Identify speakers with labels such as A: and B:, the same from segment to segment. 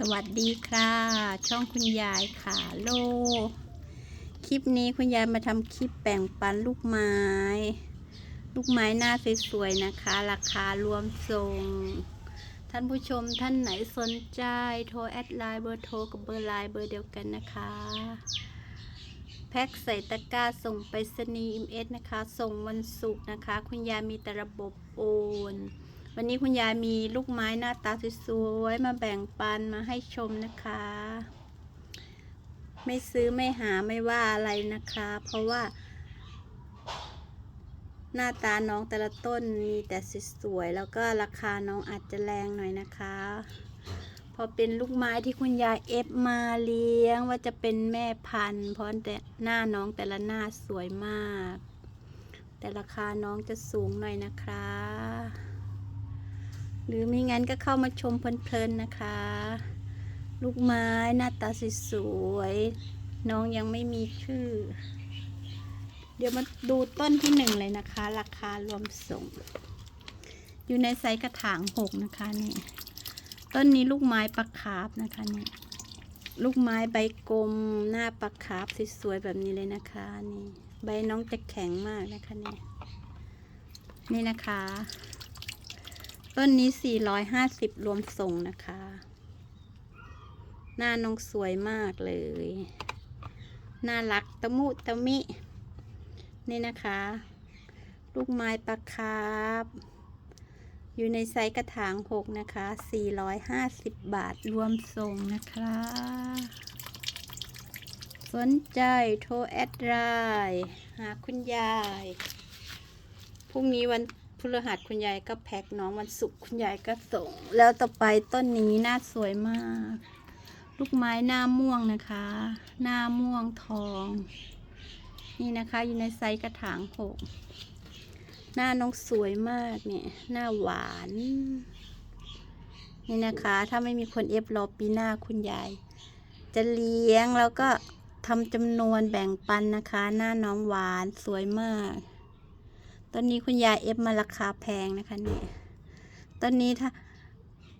A: สวัสดีค่ะ ช่องคุณยายค่ะโล คลิปนี้คุณยายมาทำคลิปแบ่งปันลูกไม้ ลูกไม้หน้าสวยๆนะคะ ราคารวมส่ง ท่านผู้ชมท่านไหนสนใจ โทรแอดไลน์เบอร์โทรกับเบอร์ไลน์เบอร์เดียวกันนะคะ แพ็คใส่ตะกร้าส่งไปรษณีย์อิมเอสนะคะ ส่งวันศุกร์นะคะ คุณยายมีแต่ระบบโอน วันนี้คุณยายมีลูกไม้หน้าตาสวยๆมาแบ่งปันมาให้ชมนะคะ ไม่ซื้อไม่หาไม่ว่าอะไรนะคะ เพราะว่า หน้าตาน้องแต่ละต้นมีแต่สวยๆแล้วก็ราคาน้องอาจจะแรงหน่อยนะคะพอเป็นลูกไม้ที่คุณยายเอฟมาเลี้ยงว่าจะเป็นแม่พันธุ์เพราะแต่หน้าน้องแต่ละหน้าสวยมาก แต่ราคาน้องจะสูงหน่อยนะคะ หรือไม่งั้นก็เข้ามาชมเพลินๆนะคะ ลูกไม้หน้าตาสวยๆน้องยังไม่มีชื่อ เดี๋ยวมาดูต้นที่หนึ่งเลยนะคะ ราคารวมส่ง อยู่ในไซส์กระถางหกนะคะนี่ต้นนี้ลูกไม้ปลาคาร์ฟนะคะนี่ลูกไม้ใบกลมหน้าปลาคาร์ฟสวยๆแบบนี้เลยนะคะนี่ใบน้องจะแข็งมากนะคะนี่นี่นะคะ ต้นนี้ 450 รวมส่งนะคะ หน้าน้องสวยมากเลย น่ารักตะมุตะมิ นี่นะคะ ลูกไม้ปลาคารอยู่ในไซส์กระถาง 6 นะคะ 450 บาทรวมส่งนะคะ สนใจโทรแอดไลน์หาคุณยาย พรุ่งนี้วัน พฤหัสคุณยายก็แพ็คน้องวันศุกร์คุณยายก็ส่ง แล้วต่อไปต้นนี้หน้าสวยมาก ลูกไม้หน้าม่วงนะคะ หน้าม่วงทอง นี่นะคะอยู่ในไซส์กระถางหกหน้าน้องสวยมากเนี่ยหน้าหวาน นี่นะคะ ถ้าไม่มีคนเอฟรอปีหน้าคุณยาย จะเลี้ยงแล้วก็ทำจำนวนแบ่งปันนะคะ หน้าน้องหวานสวยมาก ต้นนี้คุณยายเอฟมาราคาแพงนะคะเนี่ยต้นนี้ถ้า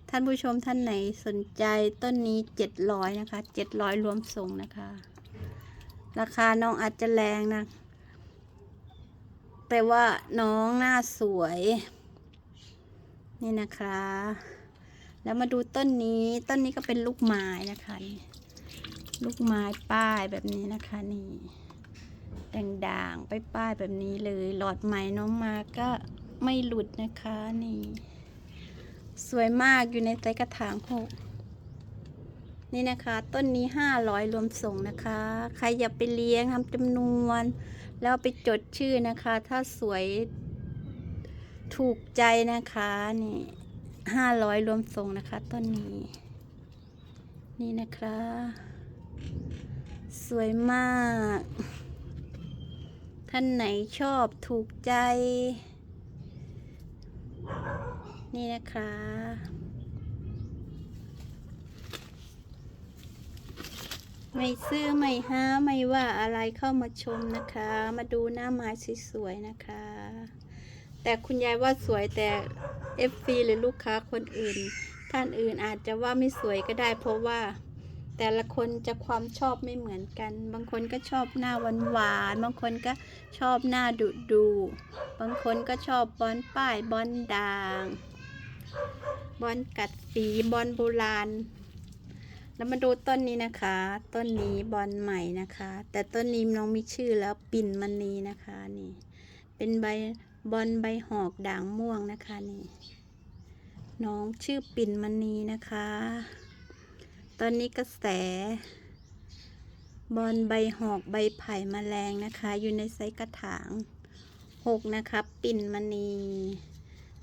A: ท่านผู้ชมท่านไหนสนใจต้นนี้เจ็ดร้อยนะคะเจ็ดร้อยรวมส่งนะคะ ราคาน้องอาจจะแรงนะ แต่ว่าน้องหน้าสวย นี่นะคะ แล้วมาดูต้นนี้ต้นนี้ก็เป็นลูกไม้นะคะ ลูกไม้ป้ายแบบนี้นะคะนี่ ด่างๆป้ายๆแบบนี้เลย หลอดไหมน้องมาก็ไม่หลุดนะคะนี่ สวยมากอยู่ในไซส์กระถางหกนี่นะคะ ต้นนี้ห้าร้อยรวมส่งนะคะ ใครอยากไปเลี้ยงทำจำนวน แล้วไปจดชื่อนะคะ ถ้าสวยถูกใจนะคะนี่ห้าร้อยรวมส่งนะคะ ต้นนี้ นี่นะคะ สวยมาก ท่านไหนชอบถูกใจ นี่นะคะ ไม่ซื้อ ไม่ห้าไม่ว่าอะไรเข้ามาชมนะคะ มาดูหน้าไม้สวยๆนะคะ แต่คุณยายว่าสวยแต่ FC หรือลูกค้าคนอื่น ท่านอื่นอาจจะว่าไม่สวยก็ได้เพราะว่า แต่ละคนจะความชอบไม่เหมือนกัน บางคนก็ชอบหน้าหวานหวานบางคนก็ชอบหน้าดุดูบางคนก็ชอบบอลป้ายบอลด่าง บอลกัดสีบอลโบราณ แล้วมาดูต้นนี้นะคะ ต้นนี้บอลใหม่นะคะ แต่ต้นนี้น้องมีชื่อแล้วปิ่นมณีนะคะนี่ เป็นใบบอลใบหอกด่างม่วงนะคะนี่ น้องชื่อปิ่นมณีนะคะ ตอนนี้กระแส บอลใบหอกใบไผ่แมลงนะคะ อยู่ในไซส์กระถางหกนะคะ ปิ่นมณี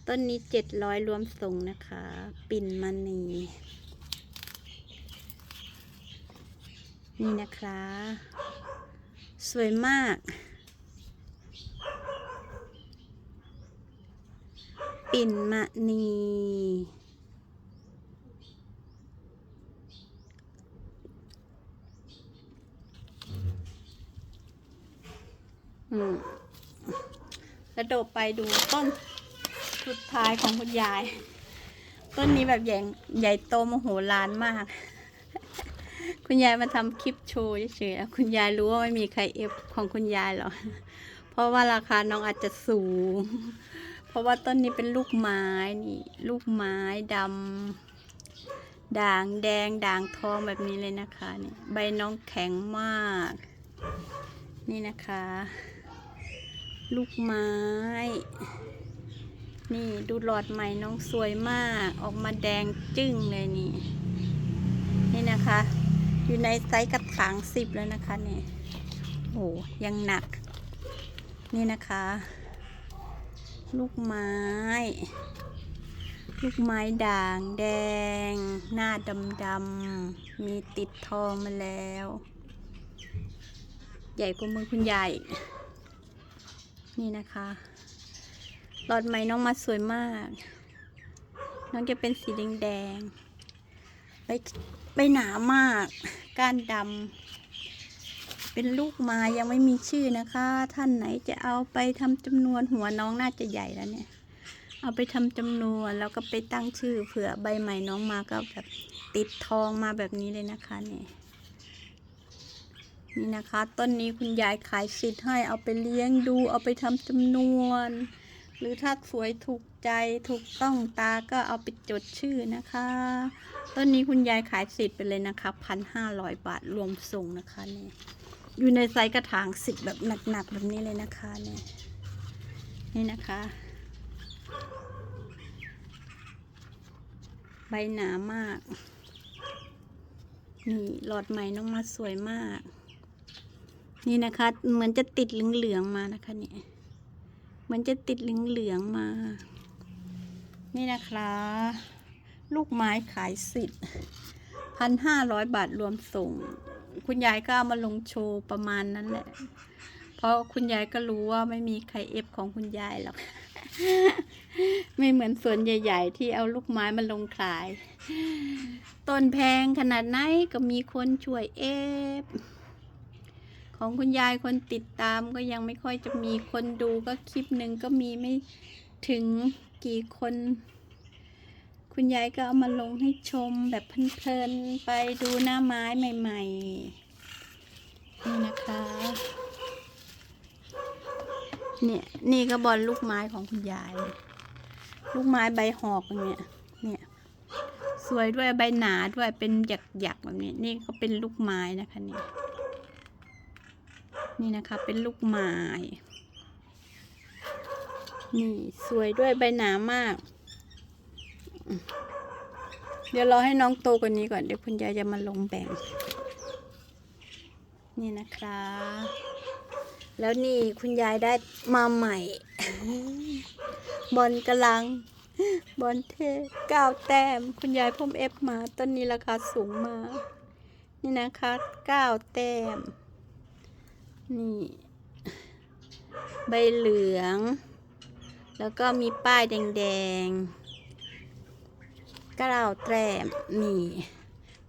A: ต้นนี้เจ็ดร้อยรวมส่งนะคะ ปิ่นมณี นี่นะคะ สวยมาก ปิ่นมณี อืมแล้วโดดไปดูต้นสุดท้ายของคุณยาย ต้นนี้แบบใหญ่ใหญ่โตมโหฬารมาก คุณยายมาทำคลิปโชว์เฉยๆคุณยายรู้ว่าไม่มีใครเอฟของคุณยายหรอกเพราะว่าราคาน้องอาจจะสูง เพราะว่าต้นนี้เป็นลูกไม้นี่ ลูกไม้ดำด่างแดงด่างทองแบบนี้เลยนะคะนี่ใบน้องแข็งมาก นี่นะคะ ลูกไม้ นี่ดูหลอดใหม่น้องสวยมาก ออกมาแดงจึ้งเลยนี่ นี่นะคะ อยู่ในไซส์กระถางสิบแล้วนะคะนี่โอ้ยังหนัก นี่นะคะ ลูกไม้ ลูกไม้ด่างแดง หน้าดำดำๆมีติดทองมาแล้ว ใหญ่กว่ามือคุณยายอีก นี่นะคะหลอดไหมน้องมาสวยมาก น้องจะเป็นสีแดงๆใบใบหนามาก ก้านดำเป็นลูกไม้ยังไม่มีชื่อนะคะ ท่านไหนจะเอาไปทำจำนวนหัวน้องน่าจะใหญ่แล้วเนี่ย เอาไปทำจำนวนแล้วก็ไปตั้งชื่อเผื่อใบใหม่น้องมาก็แบบติดทองมาแบบนี้เลยนะคะเนี่ย นี่นะคะ ต้นนี้คุณยายขายสิทธิ์ให้เอาไปเลี้ยงดูเอาไปทำจำนวน หรือถ้าสวยถูกใจถูกต้องตาก็เอาไปจดชื่อนะคะ ต้นนี้คุณยายขายสิทธิ์ไปเลยนะคะพันห้าร้อยบาทรวมส่งนะคะเนี่ยอยู่ในไซส์กระถางสิบแบบหนักๆแบบนี้เลยนะคะเนี่ยนี่นะคะ ใบหนามาก นี่หลอดใหม่น้องมาสวยมาก นี่นะคะเหมือนจะติดเหลืองๆมานะคะเนี่ยเหมือนจะติดเหลืองๆมา นี่นะคะ ลูกไม้ขายสิทธิ์พันห้าร้อยบาทรวมส่ง คุณยายก็เอามาลงโชว์ประมาณนั้นแหละ เพราะคุณยายก็รู้ว่าไม่มีใครเอฟของคุณยายหรอกไม่เหมือนสวนใหญ่ ๆ ที่เอาลูกไม้มาลงขาย ต้นแพงขนาดไหนก็มีคนช่วยเอฟ ของคุณยายคนติดตามก็ยังไม่ค่อยจะมีคนดูก็คลิปหนึ่งก็มีไม่ถึงกี่คน คุณยายก็เอามาลงให้ชมแบบเพลินๆไปดูหน้าไม้ใหม่ๆ นี่นะคะ เนี่ยนี่ก็บอลลูกไม้ของคุณยาย ลูกไม้ใบหอกเนี่ยเนี่ยสวยด้วยใบหนาด้วยเป็นหยักๆแบบนี้นี่ก็เป็นลูกไม้นะคะเนี่ย นี่นะคะเป็นลูกไม้นี่สวยด้วยใบหนามาก เดี๋ยวรอให้น้องโตกว่านี้ก่อนเดี๋ยวคุณยายจะมาลงแบ่ง นี่นะคะ แล้วนี่คุณยายได้มาใหม่ บอลกำลัง บอลเทเก้าแต้ม คุณยายพ่มเอฟมาต้นนี้ราคาสูงมาก นี่นะคะเก้าแต้ม นี่ ใบเหลือง แล้วก็มีป้ายแดงๆกล้าวแต้มนี่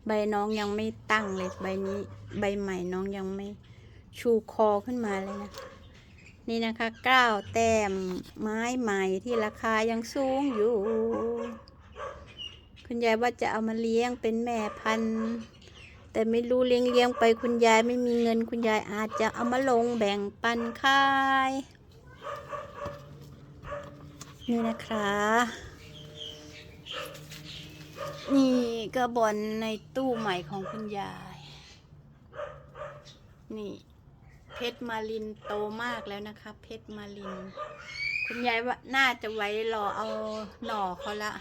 A: ใบน้องยังไม่ตั้งเลยใบนี้ใบใหม่น้องยังไม่ชูคอขึ้นมาเลยนะ นี่นะคะเก้าวแต้มไม้ใหม่ที่ราคายังสูงอยู่ คุณยายว่าจะเอามาเลี้ยงเป็นแม่พันธุ์ แต่ไม่รู้เลี้ยงเลี้ยงไปคุณยายไม่มีเงินคุณยายอาจจะเอามาลงแบ่งปันขาย นี่นะคะ นี่ก็บอลในตู้ใหม่ของคุณยาย นี่ เพชรมาลินโตมากแล้วนะคะ เพชรมาลิน คุณยายว่าน่าจะไว้รอเอาหน่อเขาละ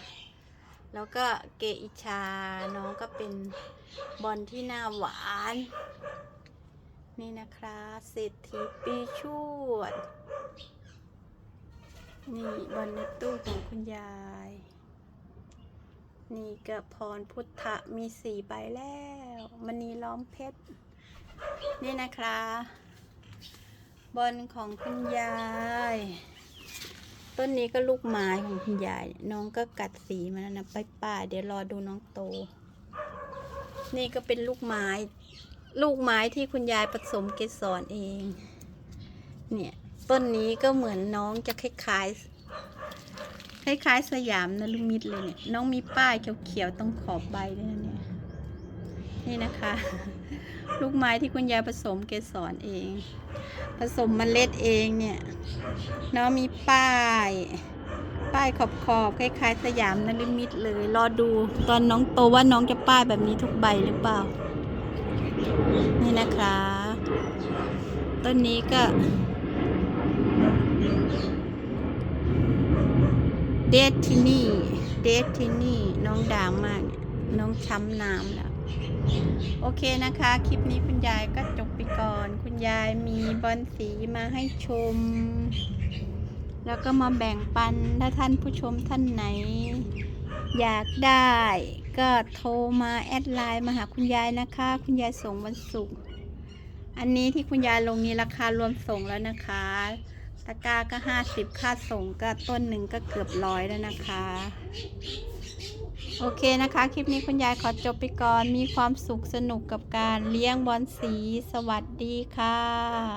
A: แล้วก็เกอิชา น้องก็เป็นบอลที่หน้าหวาน นี่นะคะเศรษฐีปีชวด นี่บอลในตู้ของคุณยาย นี่ก็พรพุทธมีสี่ใบแล้วมณีล้อมเพชร นี่นะคะ บอลของคุณยาย ต้นนี้ก็ลูกไม้ของคุณยาย น้องก็กัดสีมาแล้วนะไปป่าเดี๋ยวรอดูน้องโต นี่ก็เป็นลูกไม้ ลูกไม้ที่คุณยายผสมเกสรเอง เนี่ยต้นนี้ก็เหมือนน้องจะคล้ายคล้ายๆ สยามนลุมิตเลยเนี่ย น้องมีป้ายเขียวๆตรงขอบใบด้วยนะเนี่ย นี่นะคะ ลูกไม้ที่คุณยายผสมเกสรเอง ผสมเมล็ดเองเนี่ยน้องมีป้าย ป้ายขอบขอบๆคล้ายๆ สยามนลิมิตเลย รอดูตอนน้องโตว่าน้องจะป้ายแบบนี้ทุกใบหรือเปล่า นี่นะคะ ต้นนี้ก็เดทที่นี่ เดทที่นี่ น้องด่างมาก น้องช้ำน้ำแล้ว โอเคนะคะ คลิปนี้คุณยายก็จบไปก่อน คุณยายมีบอลสีมาให้ชม แล้วก็มาแบ่งปันถ้าท่านผู้ชมท่านไหน อยากได้ก็โทรมาแอดไลน์มาหาคุณยายนะคะ คุณยายส่งวันศุกร์อันนี้ที่คุณยายลงนี้ราคารวมส่งแล้วนะคะ ตะกร้าก็ห้าสิบค่าส่งก็ต้นหนึ่งก็เกือบร้อยแล้วนะคะ โอเคนะคะ คลิปนี้คุณยายขอจบไปก่อน มีความสุขสนุกกับการเลี้ยงบอลสี สวัสดีค่ะ